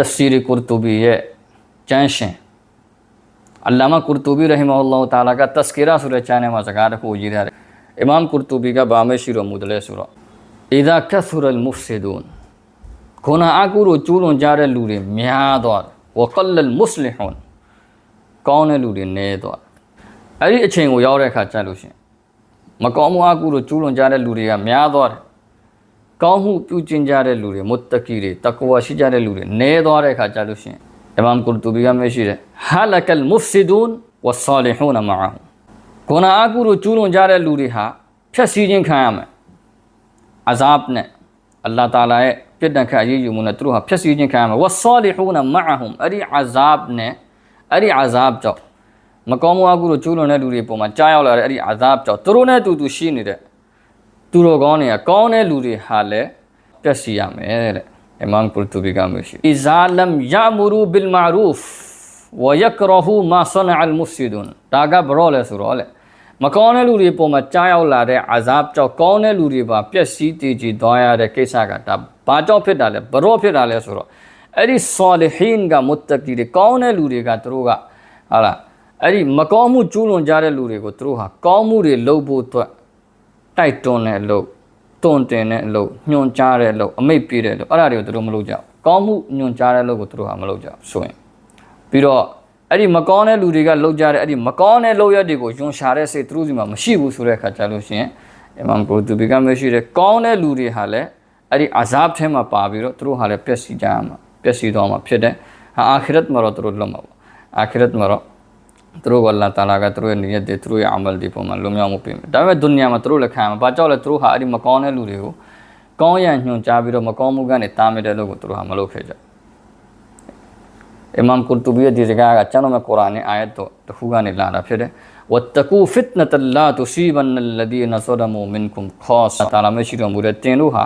တဖ်စီရီကူတူဘီရဲ့ကျမ်းရှင်အလ္လာမကူတူဘီရဟီမဟူလာတာလာကတစကီရာဆိုတဲ့ကျမ်းထဲမှာစကားတစ်ခုရေးထားတယ်အီမမ်ကူတူဘီကဘာမှရှိတော်မူတယ်လဲဆိုတော့အီဒါကဆူရလ်မုဖ်ဆီဒွန်ခုနအကူတို့ကျူးလွန်ကြတဲ့လူတွေများသွားတယ်ဝကလလ်မုစလီဟွန်ကောင်းတဲ့လူတွေနည်းသွားတယ်အဲ့ဒီအချိန်ကိုရောက်တဲ့အခါကျလို့ရှရင်မကောင်းမှုအကူတို့ကျူးလွန်ကြတဲ့လူတွေကများသွားတယ် ကောင်းမှုပြုကျင့်ကြတဲ့လူတွေမုတ်တကီတွေတကွာရှိကြတဲ့လူတွေနည်းသွားတဲ့အခါကျလို့ရှရင်အီမမ်ကူတူဘီကမရှိတယ်ဟာလကလ်မုဖ်ဆီဒွန်ဝဆာလီဟူနမာဟူခုနအကူတို့ကျူးလွန်ကြတဲ့လူတွေဟာဖြတ်စည်းခြင်းခံရမယ်အဇပ်နဲ့အလ္လာဟ်တာလာရဲ့ပြစ်ဒဏ်ခတ်အရေးယူမှုနဲ့သူတို့ဟာဖြတ်စည်းခြင်းခံရမယ်ဝဆာလီဟူနမာဟူအဲ့ဒီအဇပ်နဲ့အဲ့ဒီအဇပ်ကြောင့်မကောင်းမှုအကူတို့ကျူးလွန်တဲ့လူတွေပုံမှာကြားရောက်လာတဲ့အဲ့ဒီအဇပ်ကြောင့်သူတို့နဲ့အတူတူရှိနေတဲ့ သူတို့ကောင်းတွေကကောင်းတဲ့လူတွေဟာလည်းပျက်စီးရမယ်တဲ့အီမမ်ကူတူဘီကမရှိအီဇာလမ်ယာမူရူဘီလ်မာရူဖ်ဝယကရဟူမာဆနအလ်မုဖ်ဆီဒွန်ဒါကဘရောလဲဆိုတော့လေမကောင်းတဲ့လူတွေပုံမှာကြားရောက်လာတဲ့အဇပ်ကြောင့်ကောင်းတဲ့လူတွေပါပျက်စီးတည်ကြည်သွားရတဲ့ကိစ္စကဒါဘာကြောင့်ဖြစ်တာလဲဘရောဖြစ်တာလဲဆိုတော့အဲ့ဒီဆာလီဟင်ကမုတ္တကီတွေကောင်းတဲ့လူတွေကသူတို့ကဟာလားအဲ့ဒီမကောင်းမှုကျူးလွန်ကြတဲ့လူတွေကိုသူတို့ဟာကောင်းမှုတွေလုပ်ဖို့အတွက် တိုက်တွန်းတဲ့အလုပ်တွန်တင်တဲ့အလုပ်ညွှန်ကြားတဲ့အလုပ်အမိတ်ပေးတဲ့အလုပ်အဲ့ဒါတွေကိုသူတို့မလုပ်ကြဘူးကောင်းမှုညွှန်ကြားတဲ့အလုပ်ကိုသူတို့ဟာမလုပ်ကြဘူးဆိုရင်ပြီးတော့အဲ့ဒီမကောင်းတဲ့လူတွေကလုပ်ကြတဲ့အဲ့ဒီမကောင်းတဲ့လုပ်ရက်တွေကိုယွန်ရှာတဲ့စိတ်သူတို့စီမှာမရှိဘူးဆိုတဲ့အခါကျလို့ရှိရင်အီမမ်ကိုတူဘီကမရှိတဲ့ကောင်းတဲ့လူတွေဟာလည်းအဲ့ဒီအဇာဘ်ထဲမှာပါပြီးတော့သူတို့ဟာလည်းပျက်စီးကြရမှာပျက်စီးသွားမှာဖြစ်တယ်ဟာအာခရတ်မှာတော့သူတို့လွတ်မှာပေါ့အာခရတ်မှာတော့ သူတို့ကအလ္လာဟ်တာလာကသူတို့ရဲ့နိယတ်တွေသူတို့ရဲ့အမလ်တွေပုံမှာလွတ်မြောက်မှုပေးမယ်ဒါပေမဲ့ဒုနီယာမှာသူတို့လည်းခံရမှာဘာကြောင့်လဲသူတို့ဟာအဲ့ဒီမကောင်းတဲ့လူတွေကိုကောင်းရန်ညွှန်ကြားပြီးတော့မကောင်းမှုကနေတားမြစ်တဲ့လို့ကိုသူတို့ဟာမလုပ်ခဲ့ကြဘူးအီမမ်ကုလ်တူဘီရဲ့ဒီစကားကကျွန်တော်မကုရ်အာန်ရဲ့အာယတ်တော့တစ်ခုကနေလာတာဖြစ်တယ်ဝတ်တကူဖစ်နတလာတူစီဘန်နလဒီနဆဒမူမင်ကွမ်ခေါဆတာလာမရှိတော်မူတဲ့တင်တို့ဟာ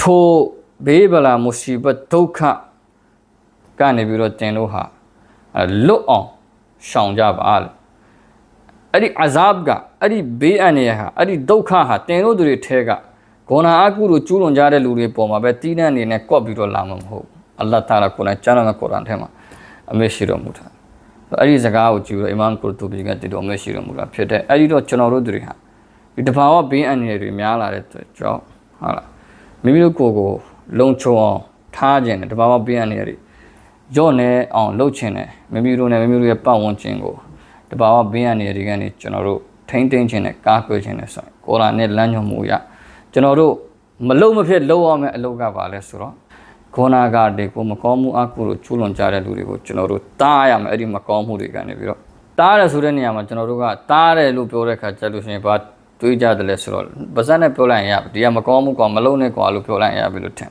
ထိုဘေးဗလာမုစီဘတ်ဒုက္ခကနေပြီးတော့တင်တို့ဟာ လွတ်အောင်ရှောင်ကြပါလေအဲ့ဒီအဇပ်ကအဲ့ဒီဘေးအန္တရာယ်ဟာအဲ့ဒီဒုက္ခဟာတင်တို့တွေထဲကဂုဏအကုတို့ကျူးလွန်ကြတဲ့လူတွေပေါ်မှာပဲတီးနှံ့နေနဲ့ကွက်ပြီးတော့လာမှာမဟုတ်ဘူးအလ္လာဟ်တာလာကိုယ်တိုင်ကျမ်းတော်ကုရ်အာန်ထဲမှာအမေရှိတော်မူတာအဲ့ဒီစကားကိုကြည့်လို့အီမမ်ကုရ်တူဘီကတည်တော်အမေရှိတော်မူတာဖြစ်တဲ့အဲ့ဒီတော့ကျွန်တော်တို့တွေဟာဒီတဘာဝဘေးအန္တရာယ်တွေများလာတဲ့အတွက်ကြောင့်ဟုတ်လားမိမိတို့ကိုယ်ကိုလုံခြုံအောင်ထားခြင်းနဲ့တဘာဝဘေးအန္တရာယ်တွေ ရော့နေအောင်လုပ်ခြင်းနဲ့မိမိတို့နဲ့မိမိတို့ရဲ့ပတ်ဝန်းကျင်ကိုတဘာဝဘေးအန္တရာယ်တွေကနေကျွန်တော်တို့ထိမ့်သိမ်းခြင်းနဲ့ကာကွယ်ခြင်းနဲ့ဆိုရင်ကုရ်အာန်နဲ့လမ်းညွှန်မှုရကျွန်တော်တို့မလုံမဖြစ်လုံအောင်မဲ့အလုပ်ကပါလဲဆိုတော့ခေါနာကတွေကိုမကောင်းမှုအကုလို့ကျူးလွန်ကြတဲ့လူတွေကိုကျွန်တော်တို့တားရမယ်အဲ့ဒီမကောင်းမှုတွေကနေပြီးတော့တားရဆိုတဲ့နေရာမှာကျွန်တော်တို့ကတားတယ်လို့ပြောတဲ့ခါကျလို့ရှိရင်ဘာတွေးကြတယ်လဲဆိုတော့ပါဇက်နဲ့ပြောလိုက်ရင်ရဒီကမကောင်းမှုကွာမလုံနဲ့ကွာလို့ပြောလိုက်ရင်ရပြီလို့ထင်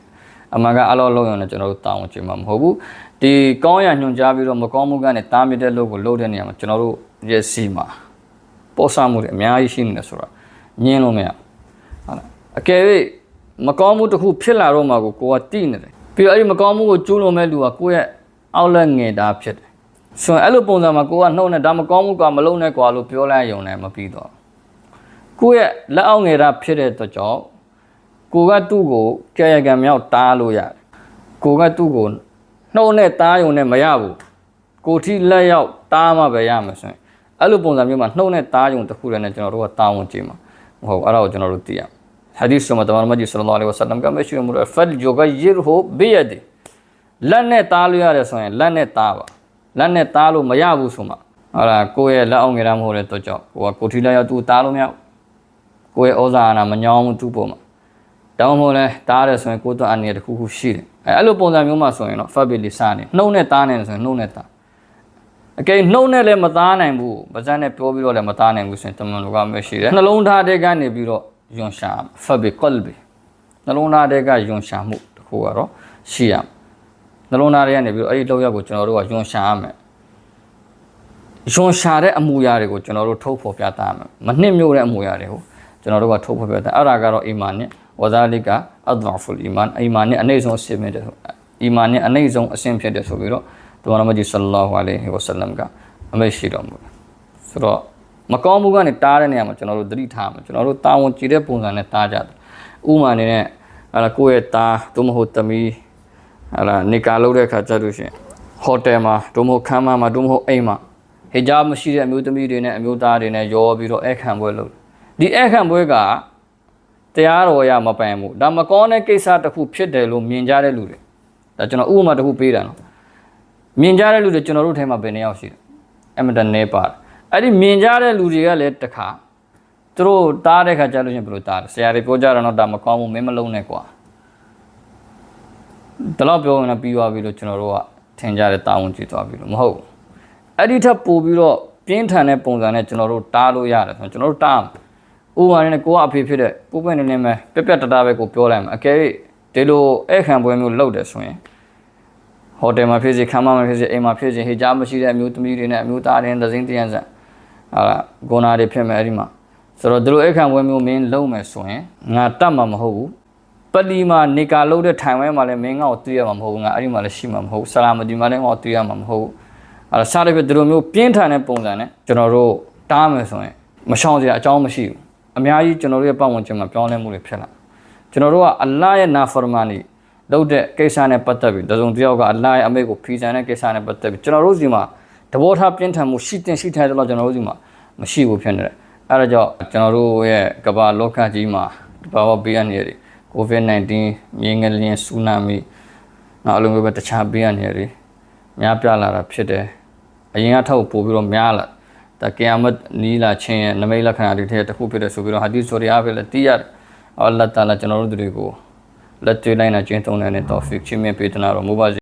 အမှန်ကအလောလုံးရုံနဲ့ကျွန်တော်တို့တောင်းဝင်ချင်မှာမဟုတ်ဘူးဒီကောင်းရညွှန်ကြားပြီးတော့မကောင်းမှုကနေတားမြစ်တဲ့လို့ကိုလုပ်တဲ့နေရာမှာကျွန်တော်တို့ရဲ့စီမှာပေါ်ဆမှုတွေအများကြီးရှိနေတယ်ဆိုတော့ညင်းလို့မရဟုတ်လားအကယ်၍မကောင်းမှုတစ်ခုဖြစ်လာတော့မှကိုကိုကတိနေတယ်ပြီးတော့အဲ့ဒီမကောင်းမှုကိုကျူးလွန်မဲ့လူကကိုယ့်ရဲ့အောက်လက်ငယ်တာဖြစ်တယ်ဆိုရင်အဲ့လိုပုံစံမှာကိုကနှုတ်နဲ့ဒါမကောင်းမှုကမလုံးနဲ့ကွာလို့ပြောလိုက်ရုံနဲ့မပြီးတော့ကိုယ့်ရဲ့လက်အောက်ငယ်တာဖြစ်တဲ့အတွက်ကြောင့် ကိုကသူ့ကိုကြာရကံမြောက်တားလို့ရတယ်ကိုကသူ့ကိုနှုတ်နဲ့တားယုံနဲ့မရဘူးကိုထိလက်ရောက်တားမှပဲရမှာဆိုရင်အဲ့လိုပုံစံမျိုးမှာနှုတ်နဲ့တားယုံတစ်ခုလည်းနဲ့ကျွန်တော်တို့ကတာဝန်ကြည့်မှာမဟုတ်အဲ့ဒါကိုကျွန်တော်တို့သိရဟာဒီသ်မှာတမန်တော်ကြီးဆလလာလဟ်ဝဆလမ်ကမရှိမှုရဖတ်ဂျိုဂယရဟူဘီယဒီလက်နဲ့တားလို့ရတယ်ဆိုရင်လက်နဲ့တားပါလက်နဲ့တားလို့မရဘူးဆိုမှဟုတ်လားကိုယ့်ရဲ့လက်အောင်ငယ်တာမဟုတ်တဲ့တော့ကြောင့်ကိုကကိုထီလက်ရောက်သူ့တားလို့မရကိုယ့်ရဲ့ဩဇာအာဏာမညောင်းဘူးသူ့ပုံမှာ တောင်းမို့လဲတားတယ်ဆိုရင်ကိုယ်တော့အနေနဲ့တစ်ခုခုရှိတယ်အဲအဲ့လိုပုံစံမျိုးမှဆိုရင်တော့ဖတ်ဘီလီစာနေနှုံနဲ့တားနေတယ်ဆိုရင်နှုံနဲ့တားအကယ်နှုတ်နဲ့လည်းမသားနိုင်ဘူးပါဇက်နဲ့ပြောပြီးတော့လည်းမသားနိုင်ဘူးဆိုရင်တမန်တော်ကမရှိတယ်နှလုံးသားတဲ့ကနေပြီးတော့ယွန်ရှာဖဘီကလ်ဘီနှလုံးသားတဲ့ကယွန်ရှာမှုတခုကတော့ရှိရနှလုံးသားတွေကနေပြီးတော့အဲ့ဒီလောက်ရက်ကိုကျွန်တော်တို့ကယွန်ရှာရမယ်ယွန်ရှာတဲ့အမူအရာတွေကိုကျွန်တော်တို့ထုတ်ဖော်ပြသရမယ်မနှစ်မြို့တဲ့အမူအရာတွေကို ကျွန်တော်တို့ကထုတ်ဖော်ပြသအဲ့ဒါကတော့အီမာန်နဲ့ဝဇာလီကအဒ်ဖူလ်အီမန်အီမာန်နဲ့အနှိမ့်ဆုံးအဆင့်ဖြစ်တယ်အီမာန်နဲ့အနှိမ့်ဆုံးအဆင့်ဖြစ်တယ်ဆိုပြီးတော့တမန်တော်မကြီးဆလ္လာဟူအလိုင်ဟီဝဆလမ်ကအမိတ်ရှိတော်မူတယ်ဆိုတော့မကောင်းမှုကနေတားတဲ့နေရာမှာကျွန်တော်တို့သတိထားမှာကျွန်တော်တို့တာဝန်ကြည့်တဲ့ပုံစံနဲ့တားကြတယ်ဥမာအနေနဲ့အဲ့ဒါကိုယ့်ရဲ့သားသို့မဟုတ်သမီးဟာလာနေကာလုပ်တဲ့ခါကျတော့ရှင်ဟိုတယ်မှာဒုမဟုတ်ခန်းမမှာဒုမဟုတ်အိမ်မှာဟိဂျာဘ်မရှိတဲ့အမျိုးသမီးတွေနဲ့အမျိုးသားတွေနဲ့ရောပြီးတော့အခမ်းပွဲလုပ်တယ် ဒီအခမ်းပွဲကတရားတော်ရမပန်ဘူးဒါမကောင်းတဲ့ကိစ္စတစ်ခုဖြစ်တယ်လို့မြင်ကြတဲ့လူတွေဒါကျွန်တော်ဥပမာတစ်ခုပေးတာနော်မြင်ကြတဲ့လူတွေကျွန်တော်တို့ထဲမှာဘယ်နှစ်ယောက်ရှိတယ်အမတန်နေပါတယ်အဲ့ဒီမြင်ကြတဲ့လူတွေကလည်းတစ်ခါသူတို့တားတဲ့ခါကျလို့ရှင်ဘယ်လိုတားလဲဆရာတွေပြောကြတယ်နော်ဒါမကောင်းဘူးမင်းမလုံးနဲ့ကွာဒီလောက်ပြောရင်လည်းပြီးသွားပြီလို့ကျွန်တော်တို့ကထင်ကြတဲ့တာဝန်ကြည့်သွားပြီလို့မဟုတ်ဘူးအဲ့ဒီထက်ပိုပြီးတော့ပြင်းထန်တဲ့ပုံစံနဲ့ကျွန်တော်တို့တားလို့ရတယ်ဆိုတော့ကျွန်တော်တို့တား ဥပမာနဲ့ကိုကအဖေဖြစ်တဲ့ပူပွင့်နေနေမဲ့ပြက်ပြက်တတာပဲကိုပြောလိုက်မှာအကယ်၍ဒီလိုအဲ့ခံပွဲမျိုးလုပ်တယ်ဆိုရင်ဟိုတယ်မှာဖြစ်စီခမ်းမမှာဖြစ်စီအိမ်မှာဖြစ်စီဟိဂျာမရှိတဲ့အမျိုးသမီးတွေနဲ့အမျိုးသားတွေနဲ့သစင်းတရန်ဆန်ဟာဂိုနာတွေဖြစ်မယ်အဲ့ဒီမှာဆိုတော့ဒီလိုအဲ့ခံပွဲမျိုးမင်းလုံးမယ်ဆိုရင်ငါတတ်မှာမဟုတ်ဘူးပလီမှာနေကာလို့တဲ့ထိုင်ဝဲမှာလည်းမင်းငါ့ကိုတွေ့ရမှာမဟုတ်ဘူးငါအဲ့ဒီမှာလည်းရှိမှာမဟုတ်ဘူးဆလာမဒီမှာလည်းငါ့ကိုတွေ့ရမှာမဟုတ်ဘူးအဲ့ဒါစားတဲ့ပြဒီလိုမျိုးပြင်းထန်တဲ့ပုံစံနဲ့ကျွန်တော်တို့တားမယ်ဆိုရင်မရှောင်စရာအကြောင်းမရှိဘူး အများကြီးကျွန်တော်တို့ရဲ့ပတ်ဝန်းကျင်မှာပြောင်းလဲမှုတွေဖြစ်လာကျွန်တော်တို့ကအလ္လာဟ်ရဲ့နာဖရမာနီလုပ်တဲ့ကိစ္စနဲ့ပတ်သက်ပြီးတစုံတစ်ယောက်ကအလ္လာဟ်ရဲ့အမိတ်ကိုဖီဆန်တဲ့ကိစ္စနဲ့ပတ်သက်ပြီးကျွန်တော်တို့စီမှာတဘောထားပြင်းထန်မှုရှိတင်ရှိထိုက်တယ်လို့ကျွန်တော်တို့စီမှာမရှိဘူးဖြစ်နေတယ်အဲ့ဒါကြောင့်ကျွန်တော်တို့ရဲ့ကမ္ဘာလောကကြီးမှာတဘာဝဘေးအန္တရာယ်တွေ COVID-19 မြေငလျင်ဆူနာမီနောက်အလုံးပဲတခြားဘေးအန္တရာယ်တွေများပြားလာတာဖြစ်တယ်အရင်ကထောက်ပို့ပြီးတော့များလာ ဒါကီယာမတ်နီးလာခြင်းရဲ့နမိတ်လက္ခဏာတွေထဲတစ်ခုဖြစ်တယ်ဆိုပြီးတော့ဟာဒီဆိုရီယာပဲလည်းသိရတယ်အလ္လာဟ်တာလာကျွန်တော်တို့တွေကိုလက်တွေ့လိုက်နာကျင့်သုံးတဲ့တော်ဖစ်ချင်းမြတ်ပေးတနာတော်မူပါစေ